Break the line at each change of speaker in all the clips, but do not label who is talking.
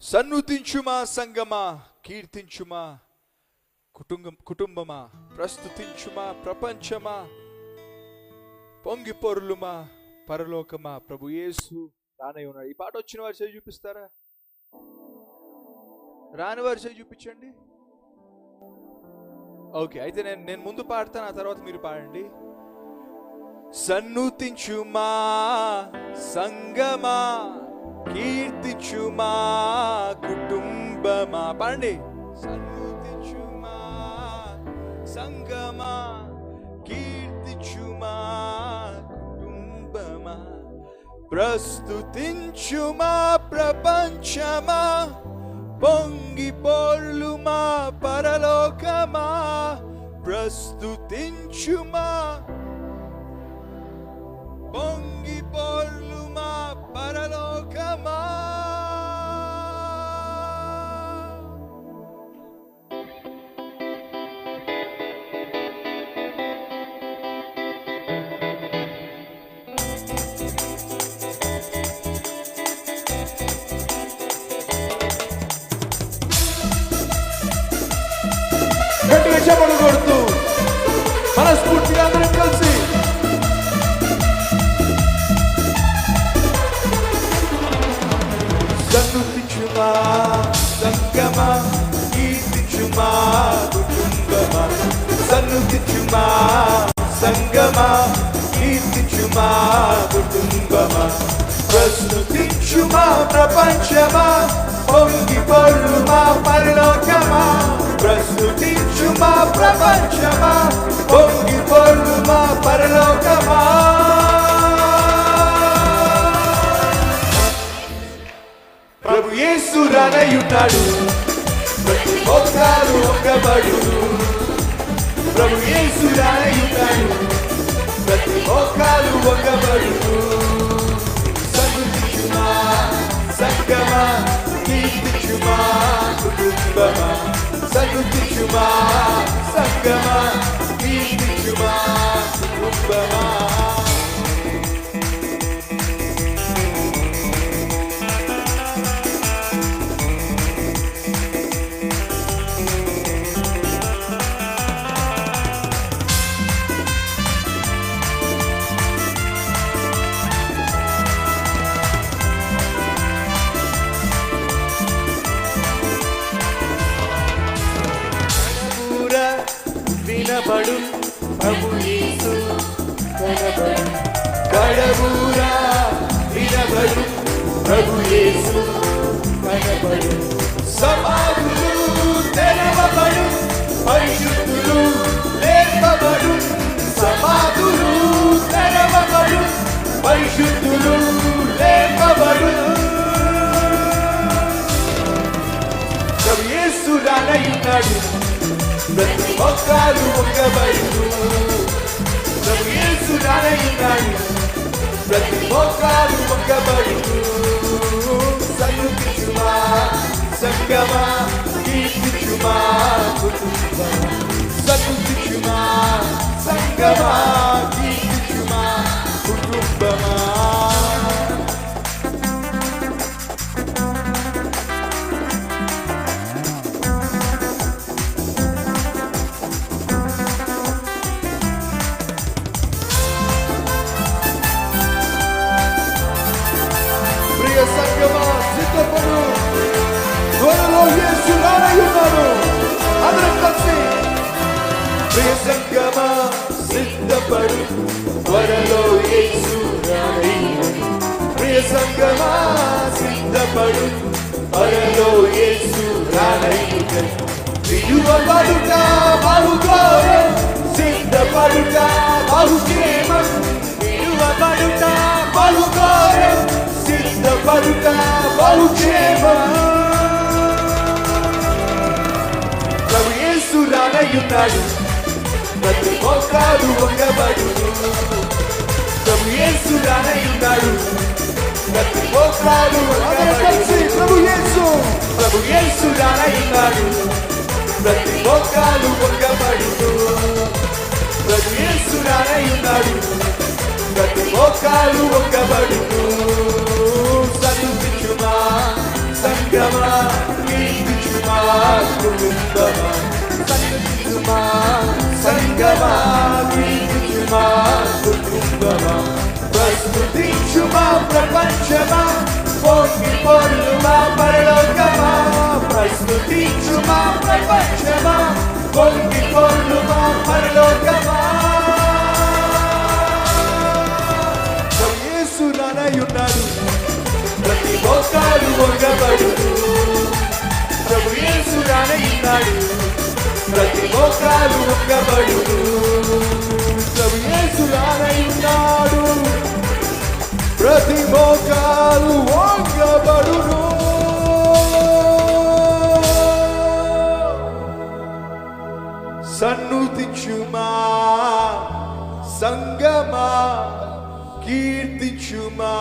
సన్నుతించుమా సంగమా కీర్తించుమా కుటుంబం కుటుంబమా ప్రస్తుతించుమా ప్రపంచమా పొంగి పొరులుమా పరలోకమా ప్రభు యేసు రానై ఉన్నాడు. ఈ పాట వచ్చిన వారి చేయి చూపిస్తారా? రాని వారి చేయి చూపించండి. ఓకే అయితే నేను నేను ముందు పాడతాను ఆ తర్వాత మీరు పాడండి. సన్నుతించుమా సంగమా కీర్తిచుమా కుటుంబమా? పండి సన్నుతిచుమా సంగమా కీర్తిచుమా కుటుంబమా? ప్రస్తుతించుమా ప్రపంచమా? పొంగి పొర్లుమా పరలోకమా? ప్రస్తుతించుమా మనస్ఫూర్తిగా అందరం కలిసి. సన్నుతించుమా సంగమా కీర్తించుమా కుటుంబమా. సన్నుతించుమా సంగమా కీర్తించుమా కుటుంబమా. ప్రస్తుతించుమా ప్రపంచమా పొంగి పొర్లుమా పరలోకమా. ప్రస్తుతించుమా ప్రపంచమా పొంగి పరలోకమా. ప్రభు యేసు రానయ్యున్నాడు ప్రతి మోకాలు ఒక్కబడు ప్రభు యేసు రానయ్యున్నాడు ప్రతి మోకాలు ఒక్కబడు సన్నుతించుమా సంగమా కీర్తించుమా కుటుంబమా. సన్నుతించుమా సంగమా కీర్తించుమా. కుటుంబమా ప్రభు యేసు కనబడు. సమాధులు తెరవబడు పరిశుద్ధులు లేపబడు. సమాధులు తెరవబడు పరిశుద్ధులు లేపబడు. ప్రభు యేసు రానయ్యున్నాడు ప్రతి ఒక్కరు ఒక్కబడు ప్రభు యేసు రానయ్యున్నాడు ప్రతి ఒక్కరు ఒక్కబడు సన్నుతించుమా సంగమా కీర్తించుమా కుటుంబమా సన్నుతించుమా సంగమా. ప్రియ సంగమా సిద్ధపడు త్వరలో యేసు రానయ్యున్నాడు అందరం కలిసి ప్రియ సంగమా సిద్ధపడు త్వరలో యేసు ప్రియ సంగమా సిద్ధపడు త్వరలో యేసు యేసు రానయ్యున్నాడు. ప్రతి మోకాలు వంగబడు. ప్రభు యేసు రానయ్యున్నాడు. ప్రతి మోకాలు వంగబడు. ప్రభు యేసు. ప్రభు యేసు రానయ్యున్నాడు. ప్రతి మోకాలు వంగబడు. ప్రభు యేసు రానయ్యున్నాడు. ప్రతి మోకాలు కుటుంబమా సన్నుతించుమా సంగమా కీర్తించుమా కుటుంబమా ప్రస్తుతించుమా ప్రపంచమా పొంగి పొర్లుమా పరలోకమా ప్రస్తుతించుమా ప్రపంచమా కీర్తించుమా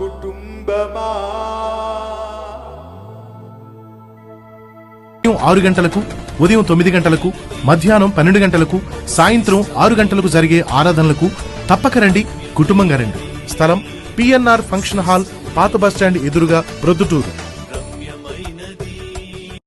కుటుంబమా?
ఆరు గంటలకు ఉదయం తొమ్మిది గంటలకు మధ్యాహ్నం పన్నెండు గంటలకు సాయంత్రం ఆరు గంటలకు జరిగే ఆరాధనలకు తప్పక రండి కుటుంబంగా రండి. స్థలం పిఎన్ఆర్ ఫంక్షన్ హాల్ పాత బస్టాండ్ ఎదురుగా ప్రొద్దుటూరు.